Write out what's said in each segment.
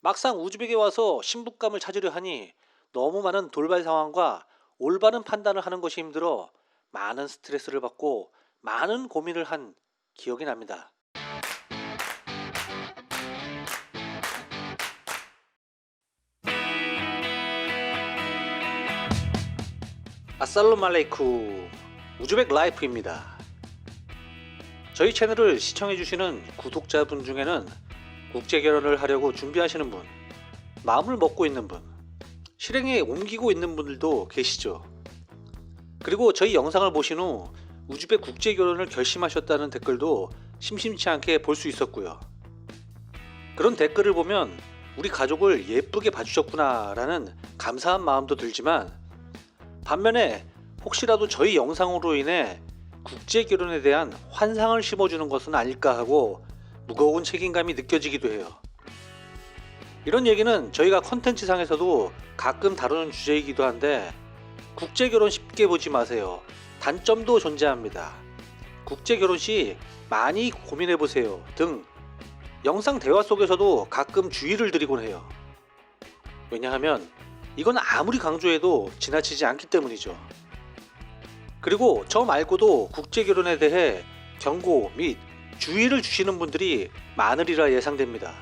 막상 우즈벡에 와서 신부감을 찾으려 하니 너무 많은 돌발 상황과 올바른 판단을 하는 것이 힘들어 많은 스트레스를 받고 많은 고민을 한 기억이 납니다. 아살롬 알레이쿰 우즈벡 라이프입니다. 저희 채널을 시청해주시는 구독자분 중에는 국제 결혼을 하려고 준비하시는 분, 마음을 먹고 있는 분, 실행에 옮기고 있는 분들도 계시죠. 그리고 저희 영상을 보신 후 우즈벡 국제 결혼을 결심하셨다는 댓글도 심심치 않게 볼 수 있었고요. 그런 댓글을 보면 우리 가족을 예쁘게 봐주셨구나라는 감사한 마음도 들지만 반면에 혹시라도 저희 영상으로 인해 국제 결혼에 대한 환상을 심어주는 것은 아닐까 하고 무거운 책임감이 느껴지기도 해요. 이런 얘기는 저희가 컨텐츠상에서도 가끔 다루는 주제이기도 한데 국제 결혼 쉽게 보지 마세요. 단점도 존재합니다. 국제 결혼 시 많이 고민해 보세요 등 영상 대화 속에서도 가끔 주의를 드리곤 해요. 왜냐하면 이건 아무리 강조해도 지나치지 않기 때문이죠. 그리고 저 말고도 국제 결혼에 대해 경고 및 주의를 주시는 분들이 많으리라 예상됩니다.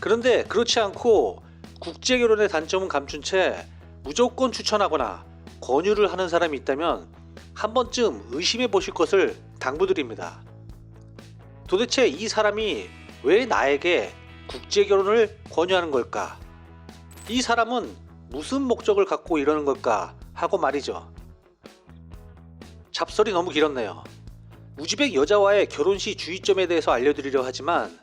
그런데 그렇지 않고 국제 결혼의 단점은 감춘 채 무조건 추천하거나 권유를 하는 사람이 있다면 한 번쯤 의심해 보실 것을 당부드립니다. 도대체 이 사람이 왜 나에게 국제 결혼을 권유하는 걸까? 이 사람은 무슨 목적을 갖고 이러는 걸까? 하고 말이죠. 잡설이 너무 길었네요. 우즈벡 여자와의 결혼 시 주의점에 대해서 알려드리려 하지만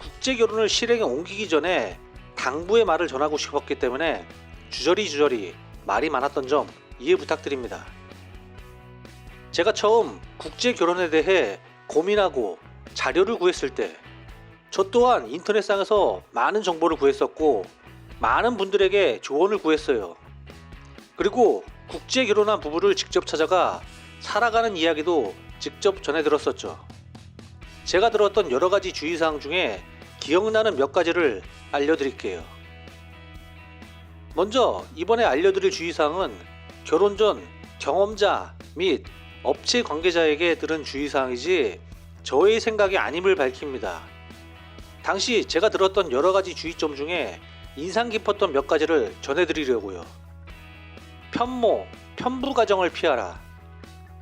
국제 결혼을 실행에 옮기기 전에 당부의 말을 전하고 싶었기 때문에 주저리 주저리 말이 많았던 점 이해 부탁드립니다. 제가 처음 국제 결혼에 대해 고민하고 자료를 구했을 때 저 또한 인터넷상에서 많은 정보를 구했었고 많은 분들에게 조언을 구했어요. 그리고 국제 결혼한 부부를 직접 찾아가 살아가는 이야기도 직접 전해 들었었죠. 제가 들었던 여러 가지 주의사항 중에 기억나는 몇 가지를 알려드릴게요. 먼저 이번에 알려드릴 주의사항은 결혼 전 경험자 및 업체 관계자에게 들은 주의사항이지 저의 생각이 아님을 밝힙니다. 당시 제가 들었던 여러 가지 주의점 중에 인상 깊었던 몇 가지를 전해드리려고요. 편모, 편부 가정을 피하라.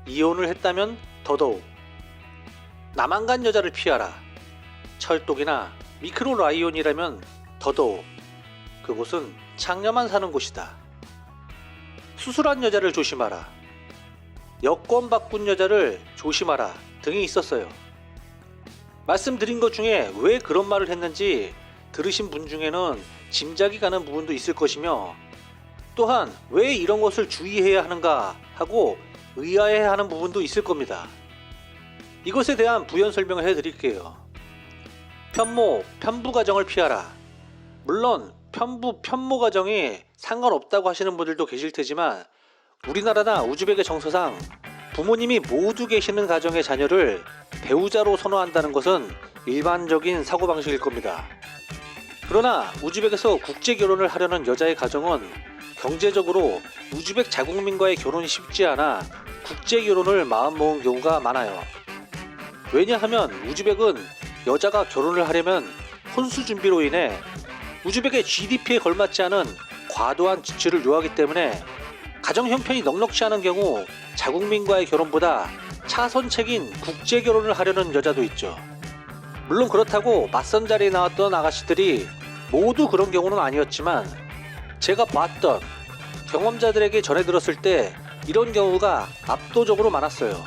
이혼을 했다면 더더욱. 남한간 여자를 피하라. 철독이나 미크로 라이온이라면 더더욱. 그곳은 창녀만 사는 곳이다. 수술한 여자를 조심하라. 여권 바꾼 여자를 조심하라 등이 있었어요. 말씀드린 것 중에 왜 그런 말을 했는지 들으신 분 중에는 짐작이 가는 부분도 있을 것이며 또한 왜 이런 것을 주의해야 하는가 하고 의아해 하는 부분도 있을 겁니다. 이것에 대한 부연 설명을 해드릴게요. 편모, 편부 가정을 피하라. 물론 편부, 편모 가정이 상관없다고 하시는 분들도 계실 테지만 우리나라나 우즈벡의 정서상 부모님이 모두 계시는 가정의 자녀를 배우자로 선호한다는 것은 일반적인 사고방식일 겁니다. 그러나 우즈벡에서 국제 결혼을 하려는 여자의 가정은 경제적으로 우즈벡 자국민과의 결혼이 쉽지 않아 국제 결혼을 마음먹은 경우가 많아요. 왜냐하면 우즈벡은 여자가 결혼을 하려면 혼수 준비로 인해 우즈벡의 GDP에 걸맞지 않은 과도한 지출을 요하기 때문에 가정 형편이 넉넉치 않은 경우 자국민과의 결혼보다 차선책인 국제 결혼을 하려는 여자도 있죠. 물론 그렇다고 맞선 자리에 나왔던 아가씨들이 모두 그런 경우는 아니었지만 제가 봤던 경험자들에게 전해 들었을 때 이런 경우가 압도적으로 많았어요.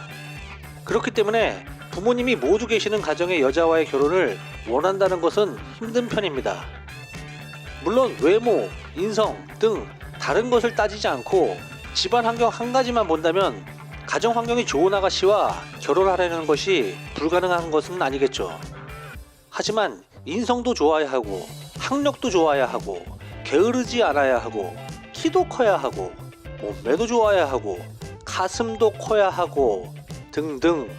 그렇기 때문에 부모님이 모두 계시는 가정의 여자와의 결혼을 원한다는 것은 힘든 편입니다. 물론 외모, 인성 등 다른 것을 따지지 않고 집안 환경 한 가지만 본다면 가정 환경이 좋은 아가씨와 결혼하려는 것이 불가능한 것은 아니겠죠. 하지만 인성도 좋아야 하고 학력도 좋아야 하고 게으르지 않아야 하고 키도 커야 하고 몸매도 좋아야 하고 가슴도 커야 하고 등등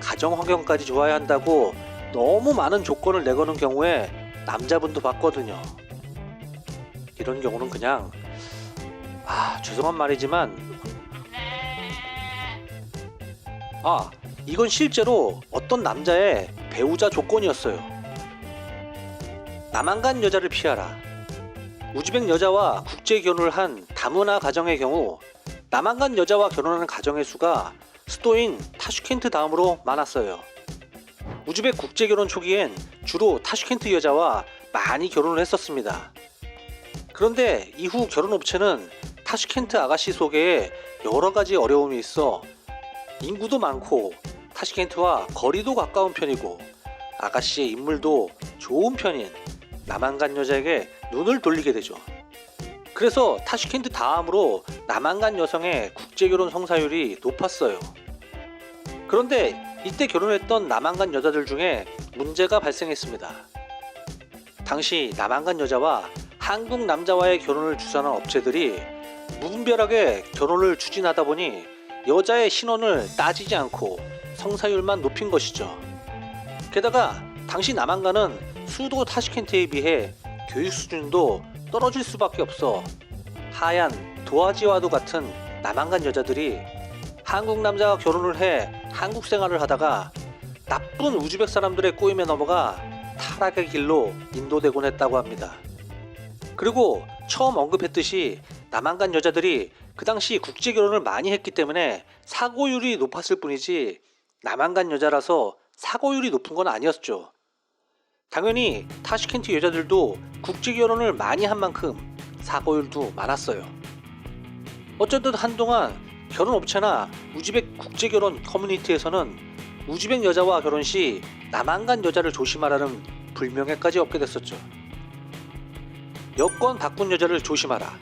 가정 환경까지 좋아야 한다고 너무 많은 조건을 내거는 경우에 남자분도 봤거든요. 이런 경우는 그냥 아 죄송한 말이지만 아 이건 실제로 어떤 남자의 배우자 조건이었어요. 남한간 여자를 피하라. 우즈벡 여자와 국제 결혼을 한 다문화 가정의 경우 남한간 여자와 결혼하는 가정의 수가 수도인 타슈켄트 다음으로 많았어요. 우즈벡 국제 결혼 초기엔 주로 타슈켄트 여자와 많이 결혼을 했었습니다. 그런데 이후 결혼 업체는 타슈켄트 아가씨 소개에 여러 가지 어려움이 있어 인구도 많고 타슈켄트와 거리도 가까운 편이고 아가씨의 인물도 좋은 편인 남한간 여자에게 눈을 돌리게 되죠. 그래서 타슈켄트 다음으로 남한간 여성의 국제결혼 성사율이 높았어요. 그런데 이때 결혼했던 남한간 여자들 중에 문제가 발생했습니다. 당시 남한간 여자와 한국 남자와의 결혼을 주선한 업체들이 무분별하게 결혼을 추진하다 보니 여자의 신원을 따지지 않고 성사율만 높인 것이죠. 게다가 당시 남한간은 수도 타시켄트에 비해 교육 수준도 떨어질 수밖에 없어 하얀 도화지와도 같은 남한간 여자들이 한국 남자와 결혼을 해 한국 생활을 하다가 나쁜 우즈벡 사람들의 꼬임에 넘어가 타락의 길로 인도되곤 했다고 합니다. 그리고 처음 언급했듯이 남한간 여자들이 그 당시 국제 결혼을 많이 했기 때문에 사고율이 높았을 뿐이지 남한간 여자라서 사고율이 높은 건 아니었죠. 당연히 타시켄트 여자들도 국제 결혼을 많이 한 만큼 사고율도 많았어요. 어쨌든 한동안 결혼 업체나 우즈벡 국제 결혼 커뮤니티에서는 우즈벡 여자와 결혼 시 남한간 여자를 조심하라는 불명예까지 얻게 됐었죠. 여권 바꾼 여자를 조심하라.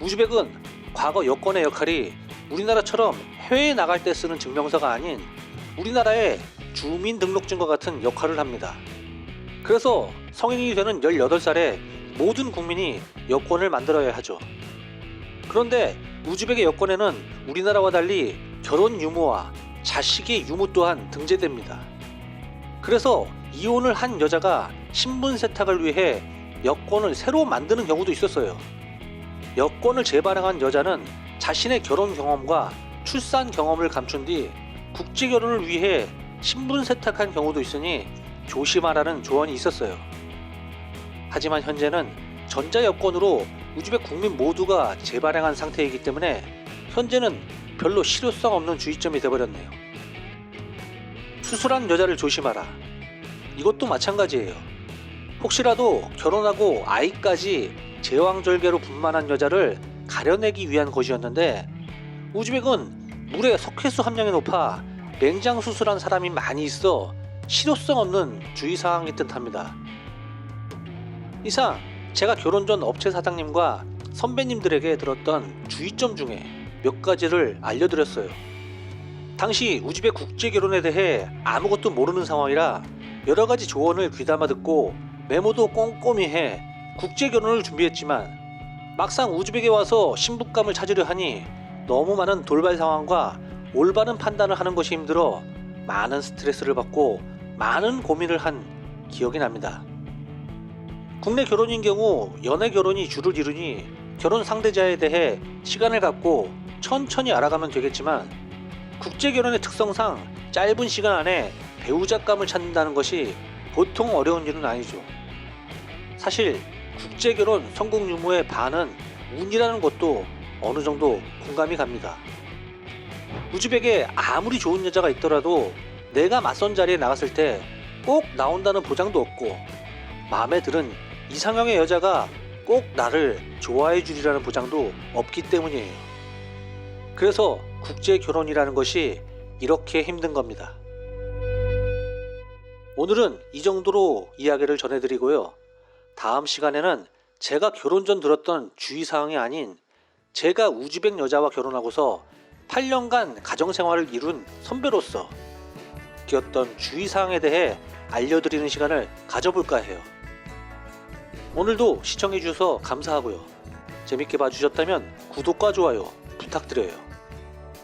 우즈벡은 과거 여권의 역할이 우리나라처럼 해외에 나갈 때 쓰는 증명서가 아닌 우리나라의 주민등록증과 같은 역할을 합니다. 그래서 성인이 되는 18살에 모든 국민이 여권을 만들어야 하죠. 그런데 우즈벡의 여권에는 우리나라와 달리 결혼 유무와 자식의 유무 또한 등재됩니다. 그래서 이혼을 한 여자가 신분 세탁을 위해 여권을 새로 만드는 경우도 있었어요. 여권을 재발행한 여자는 자신의 결혼 경험과 출산 경험을 감춘 뒤 국제 결혼을 위해 신분 세탁한 경우도 있으니 조심하라는 조언이 있었어요. 하지만 현재는 전자 여권으로 우즈벡 국민 모두가 재발행한 상태이기 때문에 현재는 별로 실효성 없는 주의점이 되어버렸네요. 수술한 여자를 조심하라. 이것도 마찬가지예요. 혹시라도 결혼하고 아이까지 제왕절개로 분만한 여자를 가려내기 위한 것이었는데 우즈벡은 물의 석회수 함량이 높아 맹장 수술한 사람이 많이 있어 실효성 없는 주의사항이 듯합니다. 이상 제가 결혼 전 업체 사장님과 선배님들에게 들었던 주의점 중에 몇 가지를 알려드렸어요. 당시 우즈벡 국제 결혼에 대해 아무것도 모르는 상황이라 여러 가지 조언을 귀담아 듣고 메모도 꼼꼼히 해 국제 결혼을 준비했지만 막상 우즈벡에 와서 신부감을 찾으려 하니 너무 많은 돌발 상황과 올바른 판단을 하는 것이 힘들어 많은 스트레스를 받고 많은 고민을 한 기억이 납니다. 국내 결혼인 경우 연애 결혼이 주를 이루니 결혼 상대자에 대해 시간을 갖고 천천히 알아가면 되겠지만 국제 결혼의 특성상 짧은 시간 안에 배우자감을 찾는다는 것이 보통 어려운 일은 아니죠. 사실 국제 결혼 성공 유무의 반은 운이라는 것도 어느 정도 공감이 갑니다. 우즈벡에 아무리 좋은 여자가 있더라도 내가 맞선 자리에 나갔을 때 꼭 나온다는 보장도 없고 마음에 드는 이상형의 여자가 꼭 나를 좋아해 주리라는 보장도 없기 때문이에요. 그래서 국제 결혼이라는 것이 이렇게 힘든 겁니다. 오늘은 이 정도로 이야기를 전해드리고요. 다음 시간에는 제가 결혼 전 들었던 주의사항이 아닌 제가 우즈벡 여자와 결혼하고서 8년간 가정생활을 이룬 선배로서 느꼈던 주의사항에 대해 알려드리는 시간을 가져볼까 해요. 오늘도 시청해주셔서 감사하고요. 재밌게 봐주셨다면 구독과 좋아요 부탁드려요.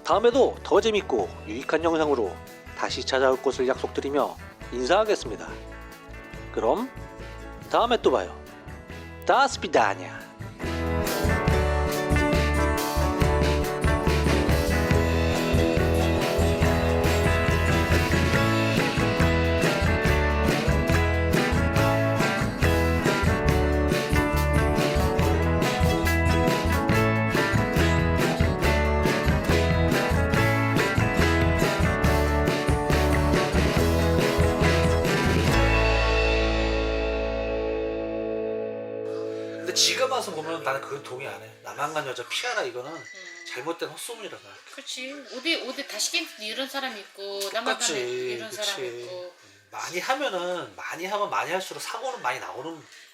다음에도 더 재밌고 유익한 영상으로 다시 찾아올 것을 약속드리며 인사하겠습니다. 그럼 다음에 또 봐요. 다스피다냐. 와서 보면 나는 그건 동의 안 해. 나만 간 여자 피하라 이거는 음. 잘못된 헛소문이라 나. 그렇지. 어디 어디 다시긴 이런 사람 있고 똑같지, 가면 이런 그치. 사람 있고. 많이 하면은 많이 하면 많이 할수록 사고는 많이 나오는